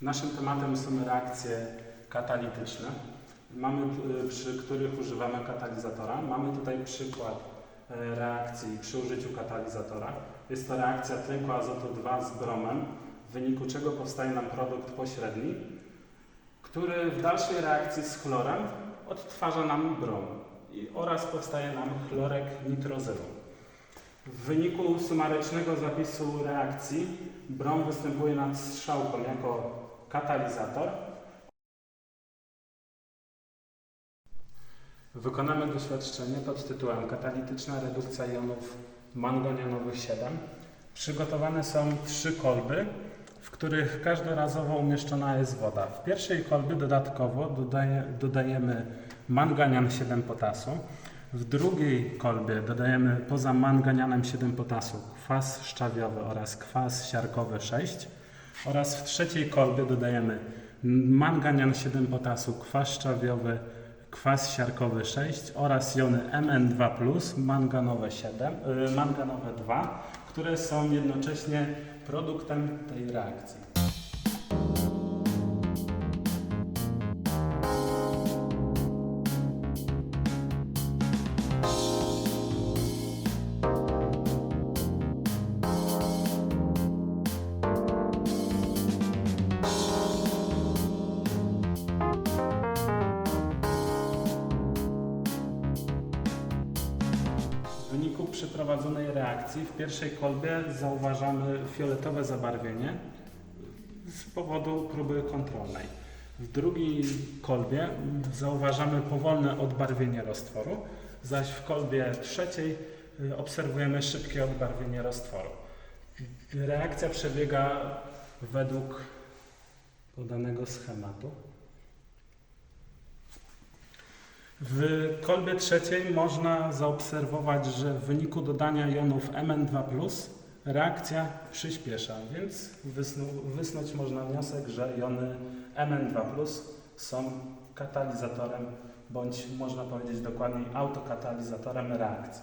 Naszym tematem są reakcje katalityczne, mamy, y, przy których używamy katalizatora. Mamy tutaj przykład e, reakcji przy użyciu katalizatora. Jest to reakcja tlenku azotu 2 z bromem, w wyniku czego powstaje nam produkt pośredni, który w dalszej reakcji z chlorem odtwarza nam brom oraz powstaje nam chlorek nitrozylu. W wyniku sumarycznego zapisu reakcji brom występuje nad strzałką jako katalizator. Wykonamy doświadczenie pod tytułem Katalityczna redukcja jonów manganianowych 7. Przygotowane są trzy kolby, w których każdorazowo umieszczona jest woda. W pierwszej kolbie dodatkowo dodaje, dodajemy manganian 7 potasu. W drugiej kolbie dodajemy poza manganianem 7 potasu kwas szczawiowy oraz kwas siarkowy 6 oraz w trzeciej kolbie dodajemy manganian 7 potasu, kwas szczawiowy, kwas siarkowy 6 oraz jony Mn2+, manganowe 7, y, manganowe 2, które są jednocześnie produktem tej reakcji. Wyniku przeprowadzonej reakcji w pierwszej kolbie zauważamy fioletowe zabarwienie z powodu próby kontrolnej. W drugiej kolbie zauważamy powolne odbarwienie roztworu, zaś w kolbie trzeciej y, obserwujemy szybkie odbarwienie roztworu. Reakcja przebiega według podanego schematu. W kolbie trzeciej można zaobserwować, że w wyniku dodania jonów Mn2+, reakcja przyspiesza, więc wysnu- wysnuć można wniosek, że jony Mn2+, są katalizatorem, bądź można powiedzieć dokładniej autokatalizatorem reakcji.